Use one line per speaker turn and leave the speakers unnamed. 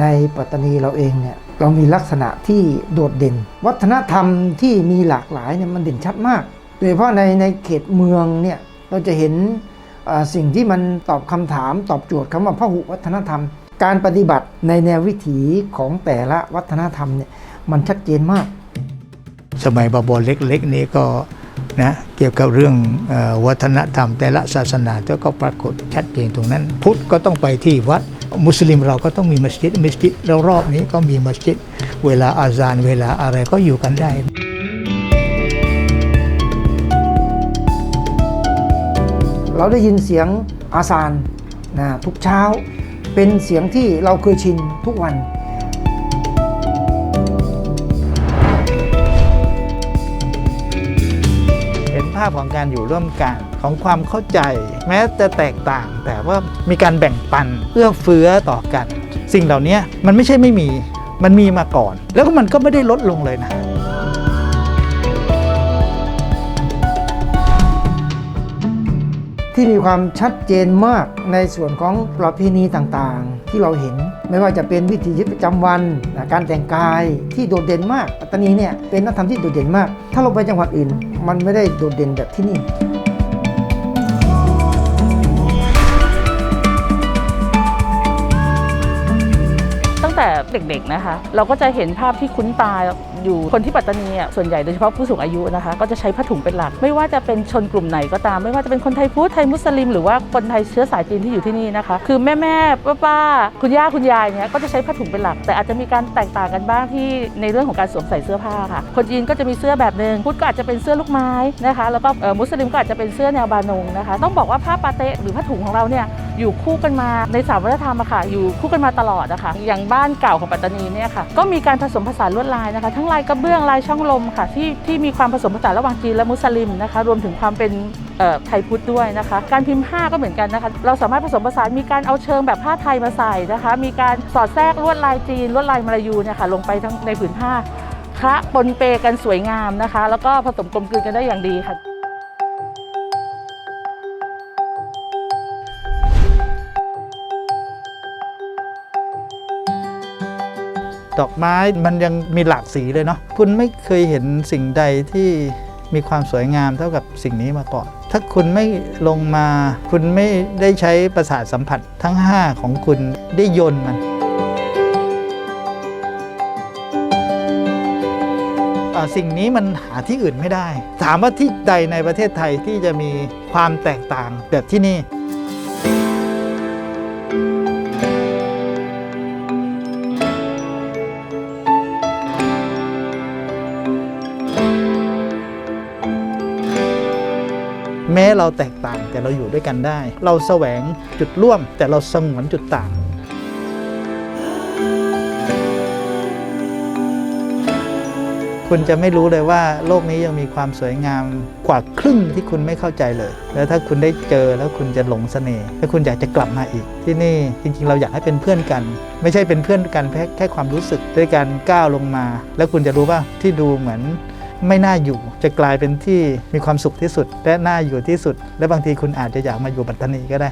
ในปัตตานีเราเองเนี่ยเรามีลักษณะที่โดดเด่น วัฒนธรรมที่มีหลากหลายเนี่ยมันเด่นชัดมาก โดยเฉพาะในในเขตเมืองเนี่ยเราจะเห็นสิ่งที่มันตอบคำถามตอบโจทย์คำว่าพหุวัฒนธรรม การปฏิบัติในแนววิถีของแต่ละวัฒนธรรมเนี่ยมันชัดเจนมาก
สมัยบาบอเล็กๆนี้ก็นะเกี่ยวกับเรื่องอวัฒนธรรมแต่ละศาสนาก็ปรากฏชัดเจนตรงนั้น พุทธก็ต้องไปที่วัด มุสลิมเราก็ต้องมีมัสยิดมัสยิดแล้วรอบนี้ก็มีมัสยิดเวลาอาซานเวลาอะไรก็อยู่กันได้
เราได้ยินเสียงอาซานนะทุกเช้า เป็นเสียงที่เราเคยชินทุกวันา
พของการอยู่ร่วมกันของความเข้าใจ แม้จะแตกต่าง แต่ว่ามีการแบ่งปันเอื้อเฟื้อต่อกัน สิ่งเหล่านี้มันไม่ใช่ไม่มีมันมีมาก่อน แล้วก็มันก็ไม่ได้ลดลงเลยนะ
ที่มีความชัดเจนมากในส่วนของประเพณีต่าง ที่เราเห็น ไม่ว่าจะเป็นวิถีชีวิตประจำวันนะการแต่งกายที่โดดเด่นมากปัตตานีเนี่ยเป็นวัฒนธรรมที่โดดเด่นมาก ถ้าเราไปจังหวัดอื่น มันไม่ได้โดดเด่นแบบที่นี่
ตั้งแต่เด็กๆนะคะ เราก็จะเห็นภาพที่คุ้นตา อยู่ คนที่ปัตตานีอะส่วนใหญ่โดยเฉพาะผู้สูงอายุนะคะ ก็จะใช้ผ้าถุงเป็นหลัก ไม่ว่าจะเป็นชนกลุ่มไหนก็ตาม ไม่ว่าจะเป็นคนไทยพุทธไทยมุสลิม หรือว่าคนไทยเชื้อสายจีนที่อยู่ที่นี่นะคะ คือแม่แม่ป้าป้าๆคุณย่าคุณยายเนี่ยก็จะใช้ผ้าถุงเป็นหลัก แต่อาจจะมีการแตกต่างกันบ้างที่ในเรื่องของการสวมใส่เสื้อผ้าค่ะ คนจีนก็จะมีเสื้อแบบหนึ่งพุทธก็อาจจะเป็นเสื้อลูกไม้นะคะ แล้วก็มุสลิมก็อาจจะเป็นเสื้อแนวบานงนะคะ ต้องบอกว่าผ้าปาเตะหรือผ้าถุงของเราเนี่ย อยู่คู่กันมาในสามวัฒนธรรมอะค่ะ อยู่คู่กันมาตลอดนะคะอย่างบ้านเก่าของปัตตานีเนี่ยค่ะ ก็มีการผสมผสานลวดลายนะคะ ทั้งลายกระเบื้องลายช่องลมค่ะที่ที่มีความผสมผสานระหว่างจีนและมุสลิมนะคะ รวมถึงความเป็นไทยพุทธด้วยนะคะ การพิมพ์ผ้าก็เหมือนกันนะคะ เราสามารถผสมผสานมีการเอาเชิงแบบผ้าไทยมาใส่นะคะ มีการสอดแทรกลวดลายจีนลวดลายมาลายูเนี่ยค่ะลงไปทั้งในผืนผ้าคละปนเปกันสวยงามนะคะ แล้วก็ผสมกลมกลืนกันได้อย่างดีค่ะ
ดอกไม้มันยังมีหลากสีเลยเนาะคุณไม่เคยเห็นสิ่งใดที่มีความสวยงามเท่ากับสิ่งนี้มาก่อน ถ้าคุณไม่ลงมา คุณไม่ได้ใช้ประสาทสัมผัสทั้ง 5 ของคุณได้ยนต์มันสิ่งนี้มันหาที่อื่นไม่ได้ ถามว่าที่ใดในประเทศไทยที่จะมีความแตกต่างแบบที่นี่ แม้เราแตกต่างแต่เราอยู่ด้วยกันได้ เราแสวงจุดร่วม แต่เราสงวนจุดต่างคุณจะไม่รู้เลยว่าโลกนี้ยังมีความสวยงามกว่าครึ่งที่คุณไม่เข้าใจเลย แล้วถ้าคุณได้เจอแล้วคุณจะหลงเสน่ห์แล้วคุณอยากจะกลับมาอีก ที่นี่จริงๆ เราอยากให้เป็นเพื่อนกัน ไม่ใช่เป็นเพื่อนกันแค่แค่ความรู้สึกด้วยการก้าวลงมา แล้วคุณจะรู้ว่าที่ดูเหมือน ไม่น่าอยู่ จะกลายเป็นที่มีความสุขที่สุด และน่าอยู่ที่สุด และบางทีคุณอาจจะอยากมาอยู่ปัตตานีก็ได้